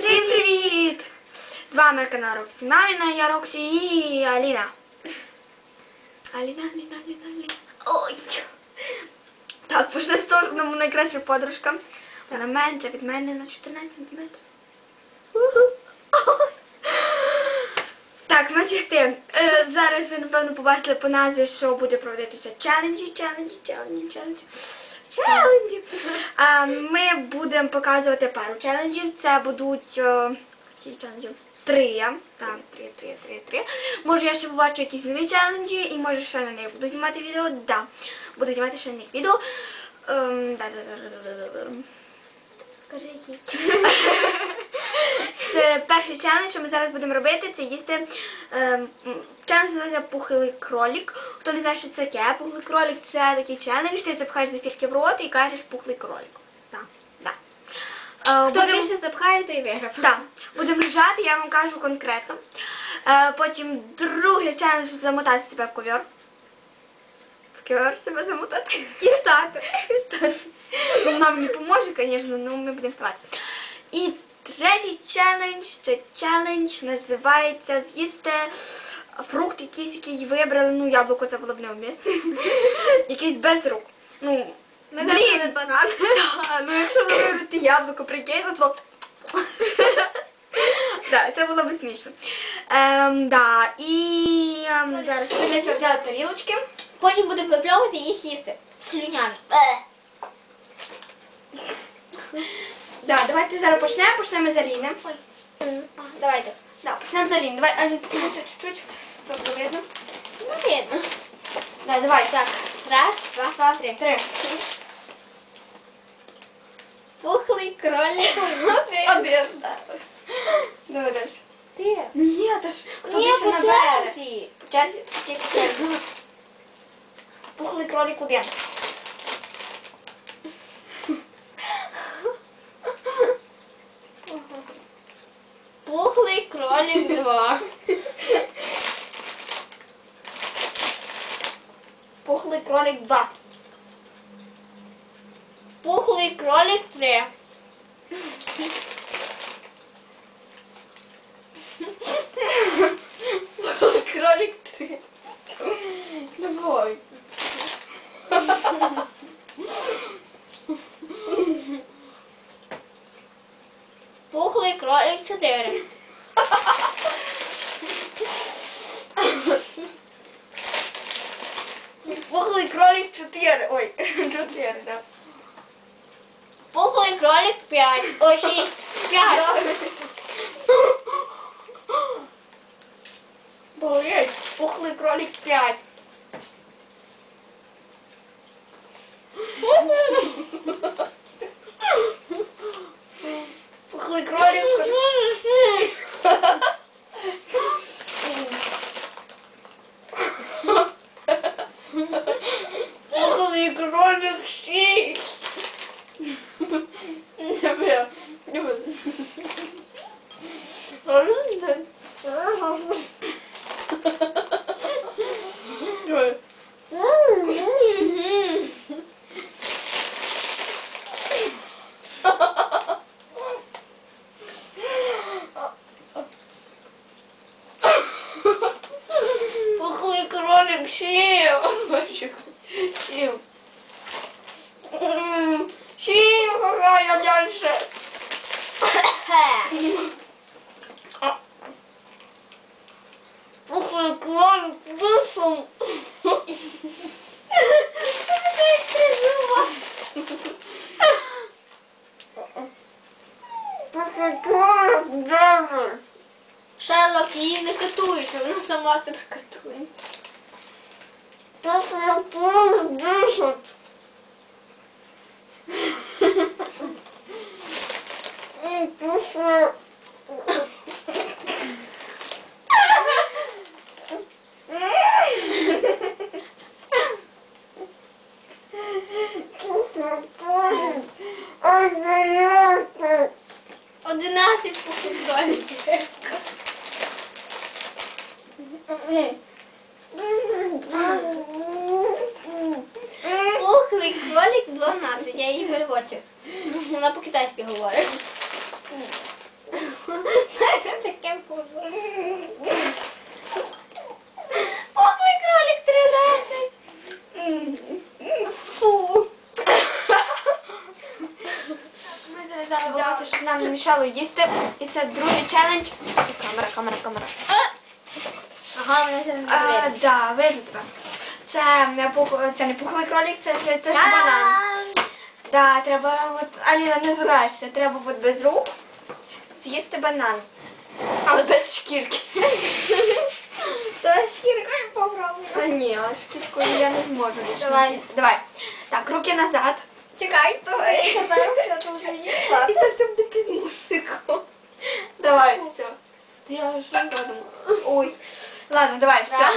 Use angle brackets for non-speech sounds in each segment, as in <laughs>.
Всім привіт! З вами канал Роксі Маміна, я Роксі і Аліна. Аліна, Аліна, Аліна, Аліна. Ой! Так, пішли в сторону моя найкраща подружка. Вона менша від мене на 14 см. Так, ну чисти. Е, зараз ви, напевно, побачили по назві, що буде проводитися челенджі, челенджі, челенджі, челенджі. Челенджі. А, ми будемо показувати пару челенджів. Це будуть скільки челенджів? Три. Так, три, три, три, три. Може я ще побачу якісь нові челенджі і може ще на них буду знімати відео. Да. Буду знімати ще на них відео. Ем, да, да, да, да, да, да. Кажи який. <laughs> Перший челендж, що ми зараз будемо робити, це їсти ем, челендж називається пухлий кролік. Хто не знає, що це таке, пухлий кролік це такий челендж, ти запхаєш зефірки в рот і кажеш пухлий кролік. Так, да. Е, Хто будем- більше запхає, той виграв. так, будемо лежати, я вам кажу конкретно. Е, потім другий челендж замотати себе в ковер. В ковер себе замотати. І встати. І встати. Ну, мені поможе, звісно, але ми будемо вставати. І третій челендж, це челендж називається з'їсти фрукт якийсь, який вибрали, ну яблуко це було б неумісне. <laughs> Якийсь без рук. Ну, не банан. <laughs> ну якщо ви виберете яблуко, прикинь, от. <laughs> Да, це було б смішно. Ем, да, і ем, зараз ми для цього взяли тарілочки. Потім будемо випльовувати і їх їсти. Слюнями. Е. Да, давайте зараз почнемо, почнемо з Аліни. Давайте. Да, почнемо з Аліни. Давай, Аліна, підійди чуть-чуть, щоб видно. Ну, видно. Да, давай, так. Раз, два, два, три. Три. Пухлий кролик. Один, да. Давай далі. Ти. Ні, та ж хто Ні, більше по набере? черзі. По черзі? Тільки по черзі. Пухлий кролик один. Пухлий кролик два. Пухлий кролик два. Пухлий кролик три. Пухлий кролик три. Давай. <laughs> опять. Блин, пухлый кролик 5. Сів. Сів. М, Сів, какая дальше. Пухлий. Пухлий кролик. Шерлок її не катує, що вона сама себе катує. Пухлий дышит. И М, Франції, я її переводчу. Вона по-китайськи говорить. Таке Поклик кролік 13. Фу. Ми зав'язали волосся, щоб нам не мішало їсти. І це другий челендж. І камера, камера, камера. Ага, мене зараз не видно. Так, видно тебе. Це не пуховий кролик, це ж банан. Да, треба, от Аліна, не зурайся, треба от без рук з'їсти банан. Але без шкірки. <laughs> Давай шкіркою попробуй. А ні, а шкіркою я не зможу більше Давай. з'їсти. Давай. Так, руки назад. Чекай, давай. Тепер все тут мені І це все буде під музику. Давай, все. Та я не подумала. Ой. Ладно, давай, все.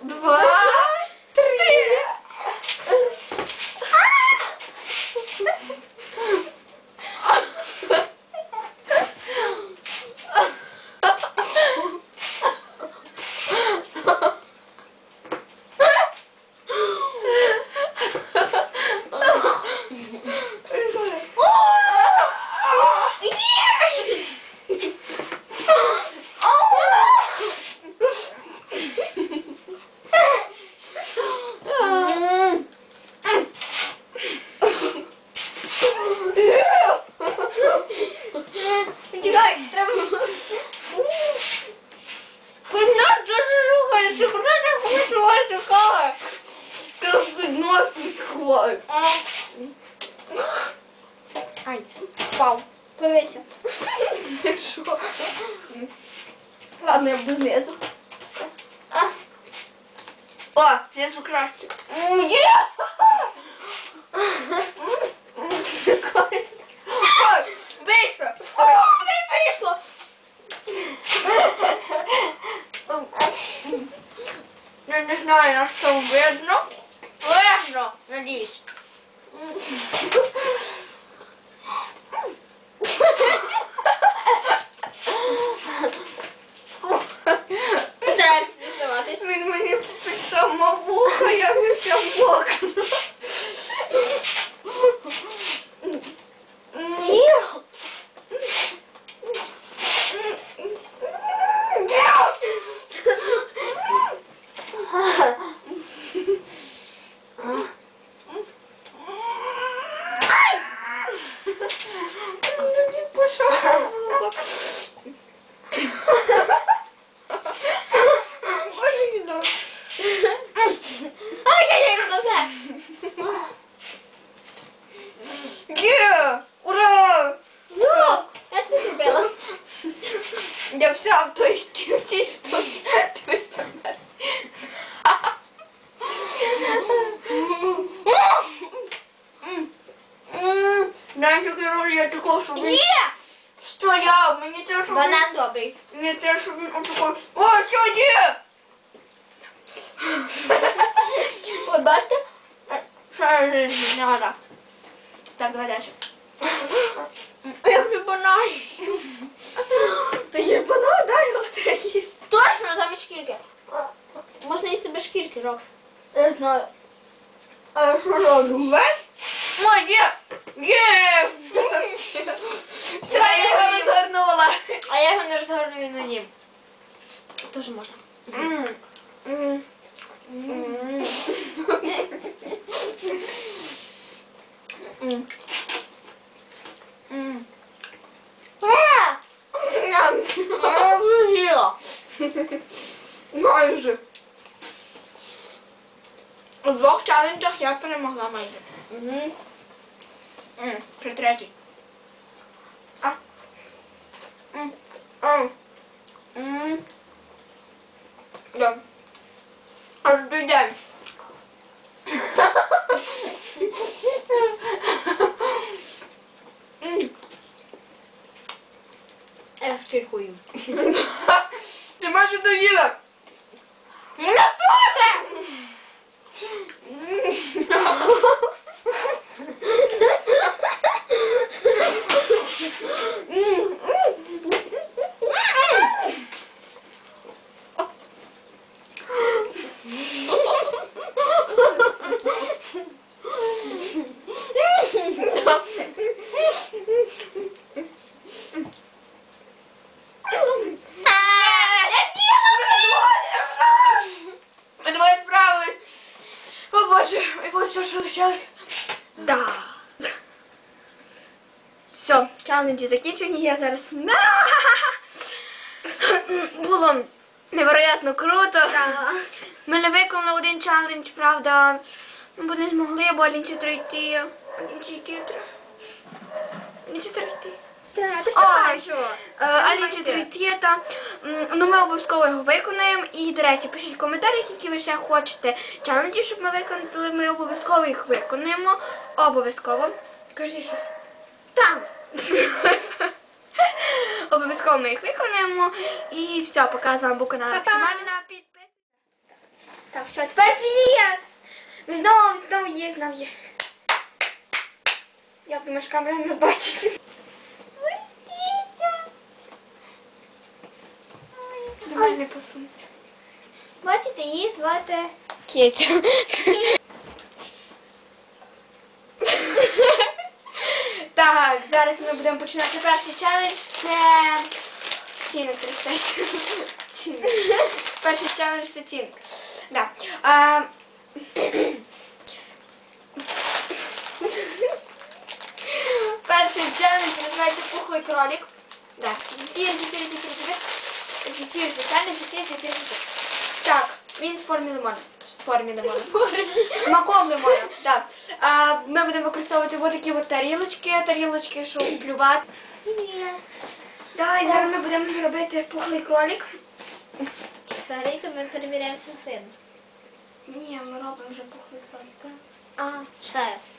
Два, три. Чекай, треба. Вона дуже рухається, куди ти хочеш чекай? Ти під нос підходить. Ай, впав. Подивися. Що? Ладно, я буду знизу. А. О, ж краще. Є! Ой, вийшло. Ой, не вийшло. Я не знаю, на що видно. Видно, надіюсь. Стараємося дізнаватись. Він мені пішов мавуха, я вже мокра. Ні. Мені пішов мавуха. Аліна. Ай-яй-яй, ну вже. Є! Ура! Ну, як ти зробила? Я вся в той в тій штуці. Дивись на мене. М, Я такого, щоб він Є! стояв. Мені треба, щоб він... Банан добрий. Мені треба, щоб він. О, що є? <laughs> От бачите? Ще не надо. Так, давай далі. Як ти банан? Ти є банан, дай його треба їсти. Точно, замість шкірки. Можна їсти без шкірки, Рокс. Я знаю. А я що роблю? Весь? О, є! Є! Все, я його розгорнула. А я його не розгорную на нім. Тоже можна. Майже. У двох челенджах я перемогла майже. Ще третій. А. М. А. М. Да. Аж день. М. Я шкірку їм. Ти майже доїла. Я теж! Ми двоє справились. О боже, і ось все, що лишилось. Да. Все, челенджі закінчені. Я зараз. <laughs> Було невероятно круто. Ми не виконали один челендж, правда. Бо не змогли, бо Алінці тройти. Алінці йти. Алінці тройти. Так, ти ж Ой, бачила. Е, Алінці тройти, та м, ну ми обов'язково його виконаємо. І, до речі, пишіть в коментарях, які ви ще хочете челенджі, щоб ми виконали. Ми обов'язково їх виконаємо. Обов'язково. Кажи щось. Там. <laughs> Обов'язково ми їх виконаємо. І все, пока з вами був канал Па-па. Максималіна. Підписуйтесь. Так, все, тепер привіт! Знову, знову є, знову є. Як думаєш, камера не бачить? Давай не посунься. Бачите, її звати Кетя. Так, зараз ми будемо починати перший челендж. Це тінок 35. Тінок. Перший челендж це тінок. Да. А... Перший челендж називається пухлий кролик. Да. Зефір, зефір, зефір, зефір. Зефір, звичайно, зефір, зефір, зефір. Він в формі лимона. В формі лимона. Смаком лимона, так. А, ми будемо використовувати ось такі от тарілочки, тарілочки, щоб плювати. Ні. Да, і зараз ми будемо робити пухлий кролик. Взагалі, то ми перевіряємо сину. Ні, ми робимо вже пухлий кролик. А, час.